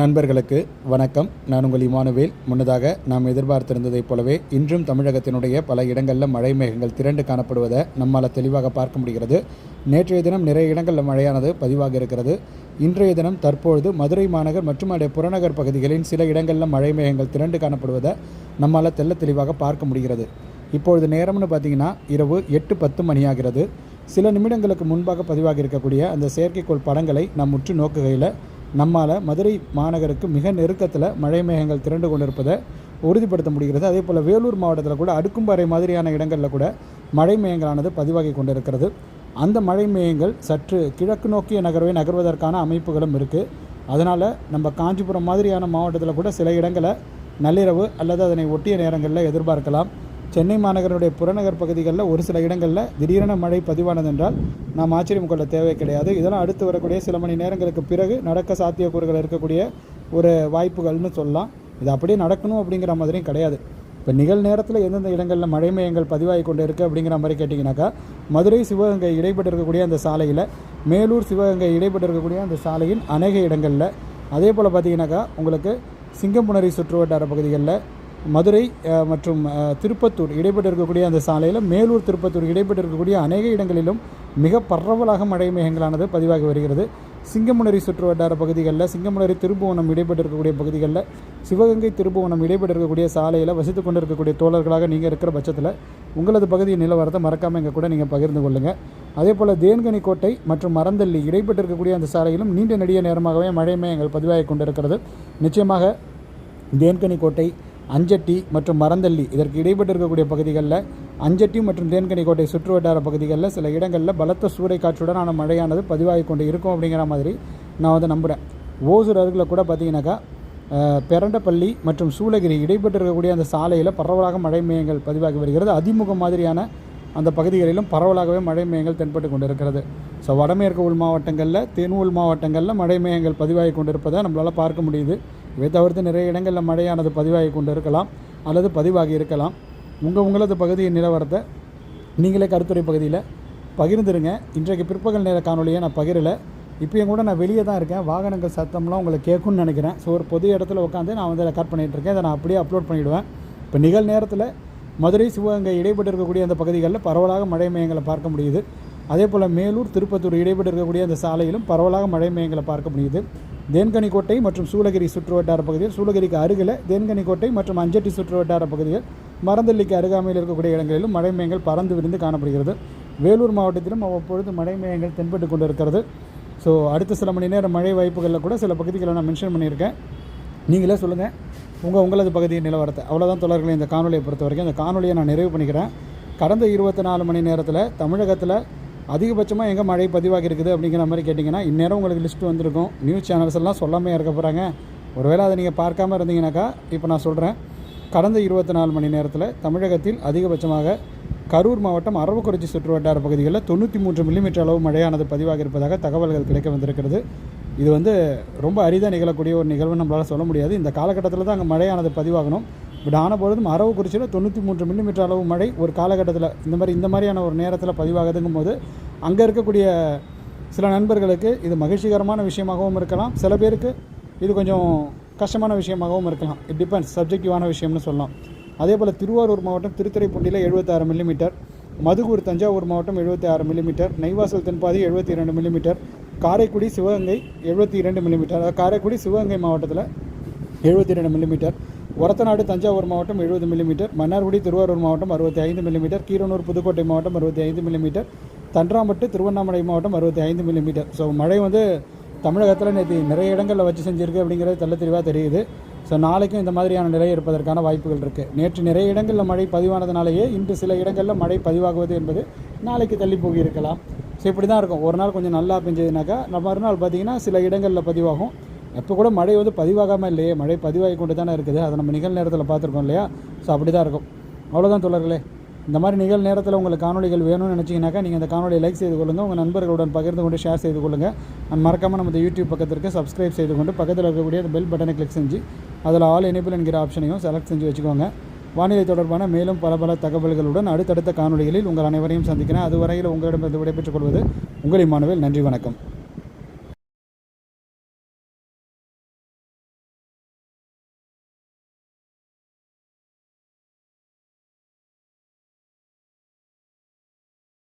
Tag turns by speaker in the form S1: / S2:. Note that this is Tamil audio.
S1: நண்பர்களுக்கு வணக்கம். நான் உங்கள் இமானுவேல். முன்னதாக நாம் எதிர்பார்த்திருந்ததைப் போலவே இன்றும் தமிழகத்தினுடைய பல இடங்களில் மழை மேகங்கள் திரண்டு காணப்படுவதை நம்மால் தெளிவாக பார்க்க முடிகிறது. நேற்றைய தினம் நிறைய இடங்களில் மழையானது பதிவாக இருக்கிறது. இன்றைய தினம் தற்பொழுது மதுரை மாநகர் மற்றும் அதே புறநகர் பகுதிகளின் சில இடங்களில் மழை மேகங்கள் திரண்டு காணப்படுவதை நம்மால் தெள்ள தெளிவாக பார்க்க முடிகிறது. இப்பொழுது நேரம்னு பார்த்தீங்கன்னா இரவு எட்டு பத்து மணியாகிறது. சில நிமிடங்களுக்கு முன்பாக பதிவாகி இருக்கக்கூடிய அந்த செயற்கைக்கோள் படங்களை நாம் முற்று நோக்குகையில் நம்மால் மதுரை மாநகருக்கு மிக நெருக்கத்தில் மழை மேகங்கள் திரண்டு கொண்டிருப்பதை உறுதிப்படுத்த முடிகிறது. அதே போல் வேலூர் மாவட்டத்தில் கூட அடுக்கும்பாறை மாதிரியான இடங்களில் கூட மழை மேகங்களானது பதிவாகி கொண்டிருக்கிறது. அந்த மழை மேகங்கள் சற்று கிழக்கு நோக்கிய நகர்வை நகர்வதற்கான அமைப்புகளும் இருக்குது அதனால் நம்ம காஞ்சிபுரம் மாதிரியான மாவட்டத்தில் கூட சில இடங்களை நள்ளிரவு அல்லது அதனை ஒட்டிய நேரங்களில் எதிர்பார்க்கலாம். சென்னை மாநகரனுடைய புறநகர் பகுதிகளில் ஒரு சில இடங்களில் திடீரென மழை பதிவானதென்றால் நாம் ஆச்சரியம் கொள்ள தேவை கிடையாது. இதெல்லாம் அடுத்து வரக்கூடிய சில மணி நேரங்களுக்கு பிறகு நடக்க சாத்தியக்கூறுகள் இருக்கக்கூடிய ஒரு வாய்ப்புகள்னு சொல்லலாம். இது அப்படியே நடக்கணும் அப்படிங்கிற மாதிரியும் கிடையாது. இப்போ நிகழ் நேரத்தில் எந்தெந்த இடங்களில் மழை மையங்கள் பதிவாகி கொண்டு இருக்குது அப்படிங்கிற மாதிரி கேட்டிங்கனாக்கா மதுரை சிவகங்கை இடைப்பட்டு இருக்கக்கூடிய அந்த சாலையில் மேலூர் சிவகங்கை இடைப்பட்டு இருக்கக்கூடிய அந்த சாலையின் அநேக இடங்களில் அதே போல் பார்த்தீங்கன்னாக்கா உங்களுக்கு சிங்கம்புணரி சுற்றுவட்டார பகுதிகளில் மதுரை மற்றும் திருப்பத்தூர் இடைப்பட்டு இருக்கக்கூடிய அந்த சாலையில் மேலூர் திருப்பத்தூர் இடைப்பட்டு இருக்கக்கூடிய அநேக இடங்களிலும் மிக பரவலாக மழை மேகங்களானது பதிவாகி வருகிறது. சிங்கமுனரி சுற்றுவட்டார பகுதிகளில் சிங்கமுனரி திருப்புவனம் இடைப்பட்டு இருக்கக்கூடிய பகுதிகளில் சிவகங்கை திருப்புவனம் இடைப்பட்டு இருக்கக்கூடிய சாலையில் வசித்து கொண்டு இருக்கக்கூடிய தோழர்களாக நீங்கள் இருக்கிற பட்சத்தில் உங்களது பகுதியின் நிலவரத்தை மறக்காமல் எங்கள் கூட நீங்கள் பகிர்ந்து கொள்ளுங்கள் அதே போல் தேன்கனி கோட்டை மற்றும் மரந்தள்ளி இடைப்பட்டு இருக்கக்கூடிய அந்த சாலையிலும் நீண்ட நெடிய நேரமாகவே மழை மேகங்கள் பதிவாகி கொண்டிருக்கிறது. நிச்சயமாக தேன்கனி கோட்டை அஞ்சட்டி மற்றும் மரந்தள்ளி. இதற்கு இடைப்பட்டு இருக்கக்கூடிய பகுதிகளில் அஞ்சட்டி மற்றும் தேன்கனி கோட்டை சுற்றுவட்டார பகுதிகளில் சில இடங்களில் பலத்த சூறைக்காற்றுடனான மழையானது பதிவாகி கொண்டு இருக்கும் அப்படிங்கிற மாதிரி நான் வந்து நம்புகிறேன் ஓசூர் அருகில் கூட பார்த்தீங்கன்னாக்கா பெரண்டப்பள்ளி மற்றும் சூளகிரி இடைப்பட்டு இருக்கக்கூடிய அந்த சாலையில் பரவலாக மழை மேயங்கள் பதிவாகி வருகிறது. அதிமுகம் மாதிரியான அந்த பகுதிகளிலும் பரவலாகவே மழை மேயங்கள் தென்பட்டு கொண்டிருக்கிறது. ஸோ வடமேற்கு உள் மாவட்டங்களில் தென் உள் மாவட்டங்களில் மழை மேயங்கள் பதிவாகி கொண்டிருப்பதை நம்மளால் பார்க்க முடியுது. இவை தவிர்த்து நிறைய இடங்களில் மழையானது பதிவாகி கொண்டு இருக்கலாம் அல்லது பதிவாகி இருக்கலாம். உங்கள் உங்களது பகுதியின் நிலவரத்தை நீங்களே கருத்துரை பகுதியில் பகிர்ந்துருங்க. இன்றைக்கு பிற்பகல் நேர காணொலியை நான் பகிரலை. இப்போயும் கூட நான் வெளியே தான் இருக்கேன். வாகனங்கள் சத்தம்லாம் உங்களை கேட்கும்னு நினைக்கிறேன். ஸோ ஒரு பொது இடத்துல உட்காந்து நான் வந்து ரெக்கார்ட் பண்ணிகிட்டு இருக்கேன். இதை நான் அப்படியே அப்லோட் பண்ணிவிடுவேன் இப்போ நிகழ் நேரத்தில் மதுரை சிவகங்கை இடைப்பட்டு இருக்கக்கூடிய அந்த பகுதிகளில் பரவலாக மழை மையங்களை பார்க்க முடியுது. அதே போல் மேலூர் திருப்பத்தூர் இடைப்பட்டு இருக்கக்கூடிய அந்த சாலையிலும் பரவலாக மழை மையங்களை பார்க்க முடியுது. தேன்கனிக்கோட்டை மற்றும் சூளகிரி சுற்றுவட்டார பகுதியில் சூளகிரிக்கு அருகில் தேன்கனிக்கோட்டை மற்றும் அஞ்சட்டி சுற்றுவட்டார பகுதிகள் மரந்தள்ளிக்கு அருகாமையில் இருக்கக்கூடிய இடங்களிலும் மழை மேகங்கள் பறந்து விரிந்து காணப்படுகிறது. வேலூர் மாவட்டத்திலும் அவ்வப்பொழுது மழை மேகங்கள் தென்பட்டு கொண்டிருக்கிறது. ஸோ அடுத்த சில மணி நேரம் மழை வாய்ப்புகளில் கூட சில பகுதிகளை நான் மென்ஷன் பண்ணியிருக்கேன். நீங்களே சொல்லுங்கள் உங்கள் உங்களது பகுதியின் நிலவரத்தை. அவ்வளோதான் தொடர்களை இந்த காணொலியை பொறுத்த வரைக்கும் இந்த காணொலியை நான் நிறைவு பண்ணிக்கிறேன். கடந்த இருபத்தி நாலு மணி நேரத்தில் தமிழகத்தில் அதிகபட்சமாக எங்கே மழை பதிவாகி இருக்குது அப்படிங்கிற மாதிரி கேட்டிங்கன்னா இந்நேரம் உங்களுக்கு லிஸ்ட் வந்திருக்கும். நியூஸ் சேனல்ஸ் எல்லாம் சொல்லாமல் இருக்க போகிறாங்க ஒருவேளை அதை நீங்கள் பார்க்காம இருந்தீங்கன்னாக்கா இப்போ நான் சொல்கிறேன் கடந்த இருபத்தி நாலு மணி நேரத்தில் தமிழகத்தில் அதிகபட்சமாக கரூர் மாவட்டம் அரவக்குறிச்சி சுற்றுவட்டார பகுதிகளில் தொண்ணூற்றி மூன்று மில்லிமீட்டர் அளவு மழையானது பதிவாக இருப்பதாக தகவல்கள் கிடைக்க வந்திருக்கிறது. இது வந்து ரொம்ப அரிதாக நிகழக்கூடிய ஒரு நிகழ்வு நம்மளால் சொல்ல முடியாது. இந்த காலகட்டத்தில் தான் அங்கே மழையானது பதிவாகணும். பட் ஆன பொழுதும் அரவக்குறிச்சியில் தொண்ணூற்றி மூன்று மில்லிமீட்டர் அளவு மழை ஒரு காலகட்டத்தில் இந்த மாதிரி இந்த மாதிரியான ஒரு நேரத்தில் பதிவாகுதுங்கும் போது அங்கே இருக்கக்கூடிய சில நண்பர்களுக்கு இது மகிழ்ச்சிகரமான விஷயமாகவும் இருக்கலாம். சில பேருக்கு இது கொஞ்சம் கஷ்டமான விஷயமாகவும் இருக்கலாம். இட் டிபெண்ட்ஸ் சப்ஜெக்டிவான விஷயம்னு சொல்லலாம். அதே போல் திருவாரூர் மாவட்டம் திருத்துறைப்பூண்டியில் எழுபத்தாறு மில்லிமீட்டர் மதுகூர் தஞ்சாவூர் மாவட்டம் எழுபத்தி ஆறு மில்லிமீட்டர் நெய்வாசல் தென்பாதி எழுபத்தி இரண்டு மில்லிமீட்டர் காரைக்குடி சிவகங்கை எழுபத்தி இரண்டு மில்லிமீட்டர் அதாவது காரைக்குடி சிவகங்கை மாவட்டத்தில் எழுபத்தி இரண்டு மில்லிமீட்டர் ஒரத்தநாடு தஞ்சாவூர் மாவட்டம் எழுபது மில்லிமீட்டர் மன்னார்குடி திருவாரூர் மாவட்டம் அறுபத்தி ஐந்து மில்லிமீட்டர் கீரனூர் புதுக்கோட்டை மாவட்டம் அறுபத்தி ஐந்து மில்லிமீட்டர் தன்றாம்பட்டு திருவண்ணாமலை மாவட்டம் அறுபத்தி ஐந்து மில்லிமீட்டர். ஸோ மழை வந்து தமிழகத்தில் நேற்று நிறைய இடங்களில் வச்சு செஞ்சுருக்கு அப்படிங்கிறது தெல்ல தெளிவாக தெரியுது. ஸோ நாளைக்கும் இந்த மாதிரியான நிலை இருப்பதற்கான வாய்ப்புகள் இருக்குது நேற்று நிறைய இடங்களில் மழை பதிவானதுனாலேயே இன்று சில இடங்களில் மழை பதிவாகுவது என்பது நாளைக்கு தள்ளி போகி இருக்கலாம். ஸோ இப்படி தான் இருக்கும். ஒரு நாள் கொஞ்சம் நல்லா பெஞ்சதுனாக்கா நம்ம மறுநாள் பார்த்திங்கன்னா சில இடங்களில் பதிவாகும். இப்போ கூட மழை வந்து பதிவாகாமல் இல்லையே மழை பதிவாகி கொண்டு தானே இருக்குது. அதை நம்ம நிகழ் நேரத்தில் பார்த்துருக்கோம் இல்லையா? ஸோ அப்படி தான் இருக்கும். அவ்வளோதான் தொடர்களே இந்த மாதிரி நிகழ் நேரத்தில் உங்களுக்கு காணொலிகள் வேணும்னு நினச்சிங்கனாக்கா நீங்கள் இந்த காணொலியை லைக் செய்து கொள்ளுங்கள் உங்கள் நண்பர்களுடன் பகிர்ந்து கொண்டு ஷேர் செய்து கொள்ளுங்கள் அண்ட் மறக்காமல் நம்ம யூடியூப் பக்கத்திற்கு சப்ஸ்கிரைப் செய்து கொண்டு பக்கத்தில் இருக்கக்கூடிய அந்த பெல் பட்டனை கிளிக் செஞ்சு அதில் ஆல் எனேபிள் என்கிற ஆப்ஷனையும் செலக்ட் செஞ்சு வச்சுக்கோங்க. வானிலை தொடர்பான மேலும் பல பல தகவல்களுடன் அடுத்தடுத்த காணொலிகளில் உங்கள் அனைவரையும் சந்திக்கிறேன். அதுவரையில் உங்களிடமிருந்து விடைபெற்றுக் கொள்வது உங்கள் மாணவில் நன்றி வணக்கம்.